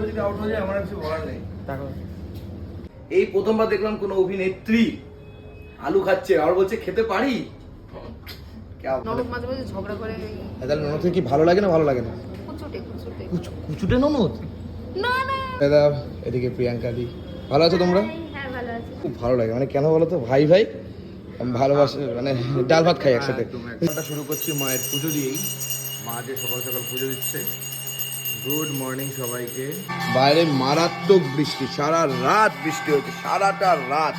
যদি আউট হয়ে যায় আমার কিছু বলার নেই। এই প্রথমবার দেখলাম কোন অভিনেত্রী আলু খাচ্ছে আর বলছে খেতে পারি? ক্যা বাত ননদ মাঝে মাঝে ঝগড়া করে। তাহলে ননদ কি ভালো লাগে না ভালো লাগে না? কুচুটে কুচুটে। কুচুটে ননদ? না না। দাদা এদিকে প্রিয়াঙ্কা দি। ভালো আছো তোমরা? হ্যাঁ ভালো আছে। খুব ভালো লাগে। মানে কেন বলো তো? ভাই ভাই ভালোবাসে মানে ডাল ভাত খাই একসাথে। আমরা শুরু করছি মায়ের পুজো দিয়েই। মা যে সকাল সকাল পুজো দিচ্ছে গুড মর্নিং সবাইকে। বাইরে মারাত্মক বৃষ্টি সারা রাত বৃষ্টি হয়েছে সারাটা রাত।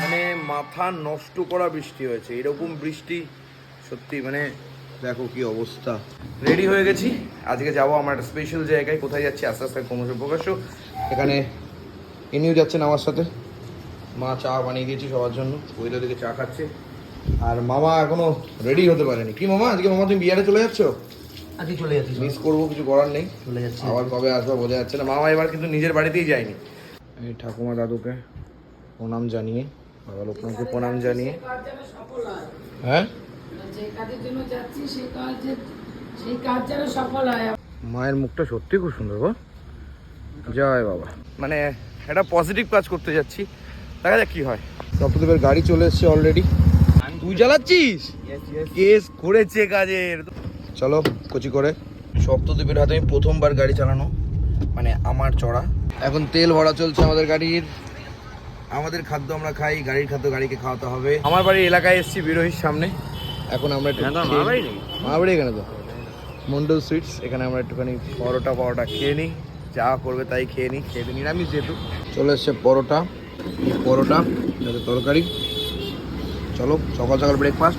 মানে মাথা নষ্ট করা বৃষ্টি হয়েছে এরকম বৃষ্টি সত্যি মানে দেখো কি অবস্থা। রেডি হয়ে গেছি। আজকে যাব আমার একটা স্পেশাল জায়গায় কোথায় যাচ্ছি আস্তে আস্তে ক্রমশ প্রকাশ্য। এখানে ইনিও যাচ্ছেন আমার সাথে। মা চা বানিয়ে দিয়েছি সবার জন্য ওইটা দিকে চা খাচ্ছে। আর মামা এখনও রেডি হতে পারেনি। কি মামা আজকে মামা তুমি বিয়ারে চলে যাচ্ছ? আজকে চলে যাচ্ছি মিস করব কিছু করার নেই। চলে যাচ্ছি। আবার কবে আসবা বোঝা যাচ্ছে না। মামা এবার কিন্তু নিজের বাড়িতেই যায়নি। এই ঠাকুমা দাদুকে প্রণাম জানিয়ে বাবা লোকনাথকে প্রণাম জানিয়ে। হ্যাঁ? যে কাজের জন্য যাচ্ছি সেই কাজে সেই কাজ যেন সফল হয় মায়ের মুখটা সত্যি খুব সুন্দর গো। জয় বাবা। মানে একটা পজিটিভ কাজ করতে যাচ্ছি। দেখা যাক কি হয়। সপ্তদেবের গাড়ি চলে এসছে অলরেডি তুই চালাচ্ছিস কেস করেছে কাজের। চলো কচি করে। সপ্তদ্বীপের হাতে আমি প্রথমবার গাড়ি চালানো মানে আমার চড়া। এখন তেল ভরা চলছে আমাদের গাড়ির। আমাদের খাদ্য আমরা খাই গাড়ির খাদ্য গাড়িকে খাওয়াতে হবে। আমার বাড়ির এলাকায় এসেছি বিরোহীর সামনে। এখন আমরা একটু বাড়ি এখানে তো? মন্ডল সুইটস এখানে আমরা একটুখানি পরোটা পরোটা খেয়ে নিই যা করবে তাই খেয়ে নিই খেয়ে নিরামিষ যেহেতু। চলে এসছে পরোটা পরোটা তরকারি। চলো সকাল সকাল ব্রেকফাস্ট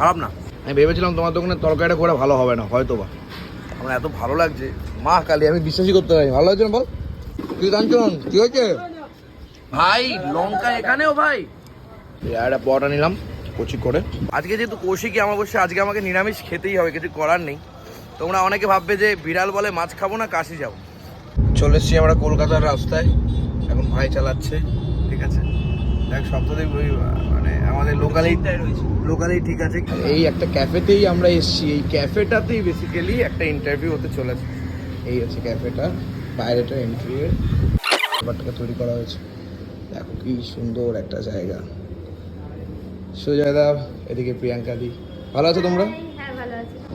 খারাপ না। আমি ভেবেছিলাম তোমার দোকানে তরকারিটা করে ভালো হবে না হয়তো বা আমার এত ভালো লাগছে। মা কালী আমি বিশ্বাসই করতে পারি ভালো লাগছে না বল? তুই কাঞ্চন কি হয়েছে? ভাই লঙ্কা এখানেও ভাই। একটা পরোটা নিলাম কচি করে। আজকে যেহেতু কৌশিকী আমার বসে আজকে আমাকে নিরামিষ খেতেই হবে কিছু করার নেই। তোমরা অনেকে ভাববে যে বিড়াল বলে মাছ খাব না কাশি যাব। চলে এসছি আমরা কলকাতার রাস্তায়। এখন ভাই চালাচ্ছে ঠিক আছে? এক সপ্তাহে ওই মানে আমাদের লোকালেই লোকালেই ঠিক আছে। এই একটা ক্যাফেতেই আমরা এসেছি। এই ক্যাফেটাতেই বেসিক্যালি একটা ইন্টারভিউ হতে চলেছে। এই হচ্ছে ক্যাফেটা বাইরেটা এন্ট্রি ব্যাপারটাকে তৈরি করা হয়েছে। দেখো কি সুন্দর একটা জায়গা। সুজয়দা এদিকে প্রিয়াঙ্কা দি। ভালো আছো তোমরা? হ্যাঁ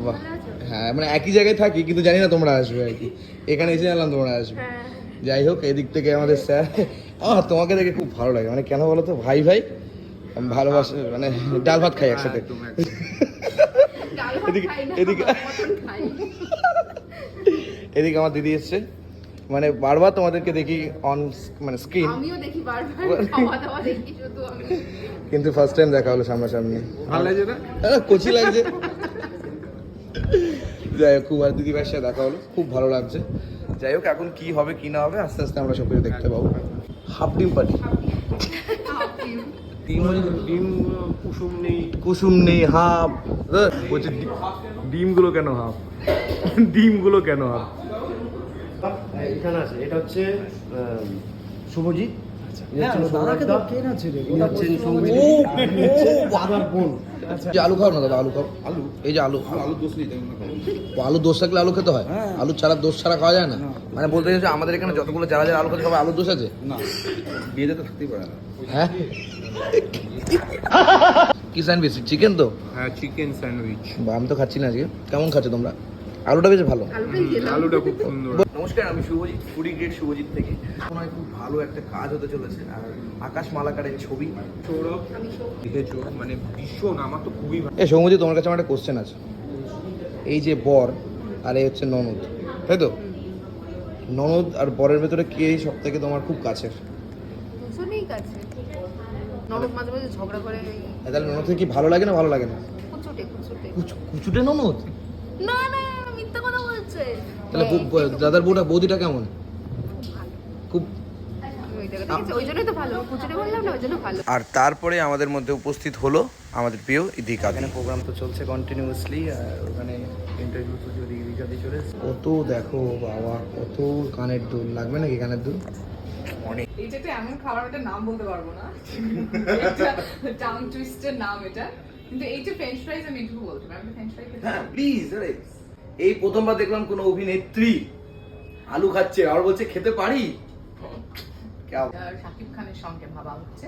বাহ। হ্যাঁ মানে একই জায়গায় থাকি কিন্তু জানি না তোমরা আসবে আর কি। এখানে এসে জানলাম তোমরা আসবে। হ্যাঁ। যাই হোক এদিক থেকে আমাদের স্যার। আহ তোমাকে দেখে খুব ভালো লাগে। মানে কেন বলো তো? ভাই ভাই ভালোবাসে মানে ডাল ভাত খাই একসাথে। ডাল এদিকে- এদিকে- এদিকে আমার দিদি এসছে। মানে বারবার তোমাদেরকে দেখি অন মানে স্ক্রিন আমিও দেখি বারবার খাওয়া দাওয়া দেখি শুধু কিন্তু ফার্স্ট টাইম দেখা হলো সামনাসামনি। ভালো লাগছে না? কচি লাগছে। যাই হোক খুব আর দিদি ভাইয়ের সাথে দেখা হলো। খুব ভালো লাগছে। যাই হোক এখন কি হবে কি না হবে আস্তে আস্তে আমরা সব কিছু দেখতে পাবো। হাফ ডিম পাটি ডিম ডিম কুসুম নেই। কুসুম নেই হাফ বলছে ডিমগুলো কেন হাফ ডিমগুলো কেন হাফ এখানে আছে। এটা হচ্ছে আহ, শুভজিৎ। ইনি হ্যাঁ, বোন। যে আলু খাও না দাদা আলু খাও। আলু? এই যে আলু। আলু দোষ নেই আলু দোষ থাকলে আলু খেতে হয়। হ্যাঁ। আলু ছাড়া দোষ ছাড়া খাওয়া যায় না। মানে বলতে চাইছো আমাদের এখানে যতগুলো যারা যারা আলু খেতে সবাই আলুর দোষ আছে? না। বিয়েতে তো থাকতেই পারে না। হ্যাঁ? কি স্যান্ডউইচ? চিকেন তো? হ্যাঁ চিকেন স্যান্ডউইচ। বা আমি তো খাচ্ছি না আজকে। কেমন খাচ্ছো তোমরা? আলুটা বেশ ভালো। আলুটা খুব সুন্দর। নমস্কার আমি শুভজিৎ ফুডি গ্রেড শুভজিৎ থেকে। মনে খুব ভালো একটা কাজ হতে চলেছে। আর আকাশ মালাকারের ছবি। সৌরভ। আমি মানে ভীষণ আমার তো খুবই ভালো। এ সৌমজি তোমার কাছে আমার একটা কোশ্চেন আছে। এই যে বর আর এই হচ্ছে ননদ তাই তো? ননদ আর বরের ভেতরে কে সব থেকে তোমার খুব কাছের? দুজনেই কাছে ননদ মাঝে মাঝে ঝগড়া করে তাহলে ননদ কি ভালো লাগে না ভালো লাগে না? কুচুটে কুচুটে। কুচুটে ননদ? না না তাহলে দাদার বউটা বৌদিটা কেমন? খুব আর তারপরে আমাদের মধ্যে উপস্থিত হলো আমাদের প্রিয় ইদিকা এখানে প্রোগ্রাম তো চলছে কন্টিনিউয়াসলি আর ওখানে ইন্টারভিউ তো যদি ইদিকা দিয়ে চলে কত দেখো বাবা কত কানের দুল। লাগবে নাকি কানের দুল? অনেক। এইটাতে এমন খাবার একটা নাম বলতে পারব না। টাং টুইস্টের নাম এটা। কিন্তু এইটা ফ্রেঞ্চ ফ্রাইজ আমি একটু বলতে পারি। ফ্রেঞ্চ ফ্রাই খেতে হ্যাঁ প্লিজ আরে। এই প্রথমবার দেখলাম কোনো অভিনেত্রী আলু খাচ্ছে আর বলছে খেতে পারি? শাকিব খানের সঙ্গে ভাবা হচ্ছে।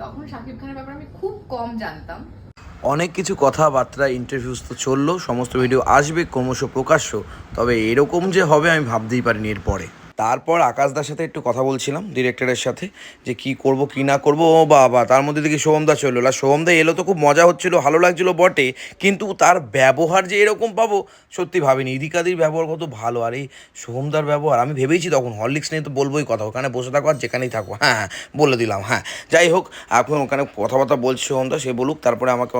তখন শাকিব খানের ব্যাপারে আমি খুব কম জানতাম। অনেক কিছু কথাবার্তা ইন্টারভিউস তো চলল সমস্ত ভিডিও আসবে ক্রমশ প্রকাশ্য। তবে এরকম যে হবে আমি ভাবতেই পারিনি এরপরে। তারপর আকাশদার সাথে একটু কথা বলছিলাম ডিরেক্টরের সাথে, যে কি করব, কি না করব, ও বাবা, তার মধ্যে দেখি সোহমদা চলল আর সোহমদা এলো তো খুব মজা হচ্ছিল, ভালো লাগছিল বটে, কিন্তু তার ব্যবহার যে এরকম পাবো, সত্যি ভাবিনি। ইদিকাদির ব্যবহার কত ভালো, আর এই সোহমদার ব্যবহার, আমি ভেবেইছি তখন, হরলিক্স নিয়ে তো বলবোই কথা, ওখানে বসে থাকো আর যেখানেই থাকো হ্যাঁ হ্যাঁ বলে দিলাম হ্যাঁ। যাই হোক, এখন ওখানে কথাবার্তা বলছে সোহমদা সে বলুক, তারপরে আমাকে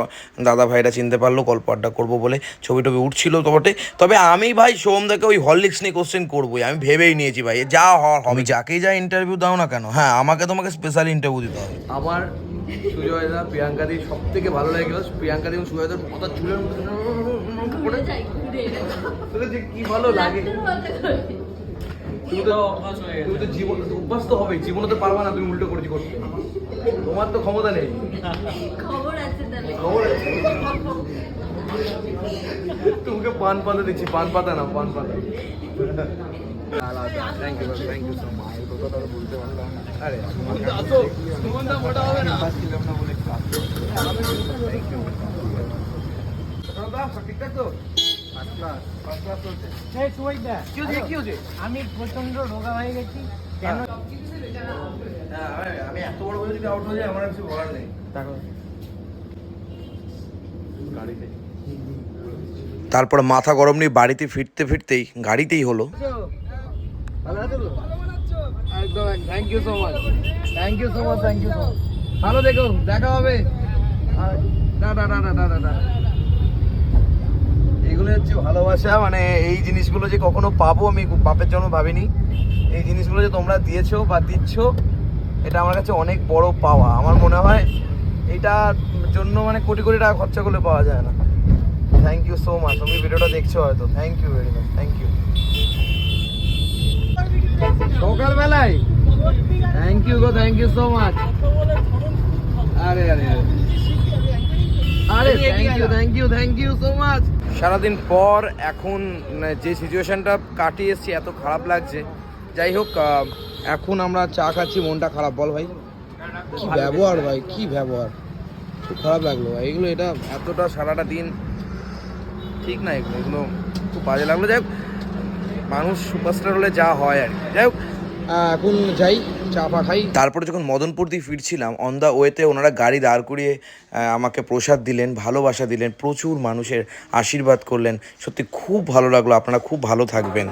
দাদা ভাইরা চিনতে পারল, গল্প আড্ডা করব বলে ছবি টবি উঠছিল তো বটে। তবে আমি ভাই সোহমদাকে ওই হরলিক্স নিয়ে কোশ্চেন করবোই, আমি ভেবেই নিয়েছি ভাই যা হওয়ার হবে যাকেই যা ইন্টারভিউ দাও না কেন হ্যাঁ আমাকে তোমাকে স্পেশাল ইন্টারভিউ দিতে হবে। আমার সুজয়দা প্রিয়াঙ্কা দি সব থেকে ভালো লাগে গেল প্রিয়াঙ্কা দি এবং সুজয়দার কথা চুলের মধ্যে যে কি ভালো লাগে? তুমি তো তুমি তো জীবন অভ্যাস তো হবে জীবনে তো পারবা না তুমি উল্টো করেছি করতে তোমার তো ক্ষমতা নেই। খবর আছে তোমাকে পান পাতা দিচ্ছি পান পাতা না পান পাতা। আমি প্রচণ্ড রোগা হয়ে গেছি কেন আমি- এত বড় যদি আউট হয়ে আমার কিছু বলার নেই তারপর মাথা গরম নিয়ে বাড়িতে ফিরতে ফিরতেই, গাড়িতেই হলো। ভালো আছো একদম thank you so much thank you so much thank you so much ভালো দেখো দেখা হবে। টাটা টাটা টাটা টাটা এগুলো হচ্ছে ভালোবাসা মানে এই জিনিসগুলো যে কখনো পাবো আমি বাপের জন্য ভাবিনি। এই জিনিসগুলো যে তোমরা দিয়েছ বা দিচ্ছ এটা আমার কাছে অনেক বড় পাওয়া। আমার মনে হয় এটার জন্য মানে কোটি কোটি টাকা খরচা করলে পাওয়া যায় না। থ্যাংক ইউ সো মাচ তুমি ভিডিওটা দেখছ হয়তো। Thank you very much thank you সকালবেলায়? থ্যাংক ইউ গো থ্যাংক ইউ সো মাচ আরে আরে আরে। আরে thank you thank you thank you so much সারাদিন পর এখন যে সিচুয়েশনটা কাটিয়ে এসছি এত খারাপ লাগছে। যাই হোক এখন আমরা চা খাচ্ছি মনটা খারাপ। বল ভাই। কি ব্যবহার ভাই কি ব্যবহার? খুব খারাপ লাগল ভাই। এগুলো এটা এতটা সারাটা দিন ঠিক না এগুলো এগুলো খুব বাজে লাগল। যাই হোক মানুষ সুপারস্টার হলে যা হয় আর কি। যাই হোক এখন যাই চা পা খাই। তারপরে যখন মদনপুর দিয়ে ফিরছিলাম অন দ্য ওয়েতে ওনারা গাড়ি দাঁড় করিয়ে আমাকে প্রসাদ দিলেন ভালোবাসা দিলেন প্রচুর মানুষের আশীর্বাদ করলেন। সত্যি খুব ভালো লাগল আপনারা খুব ভালো থাকবেন।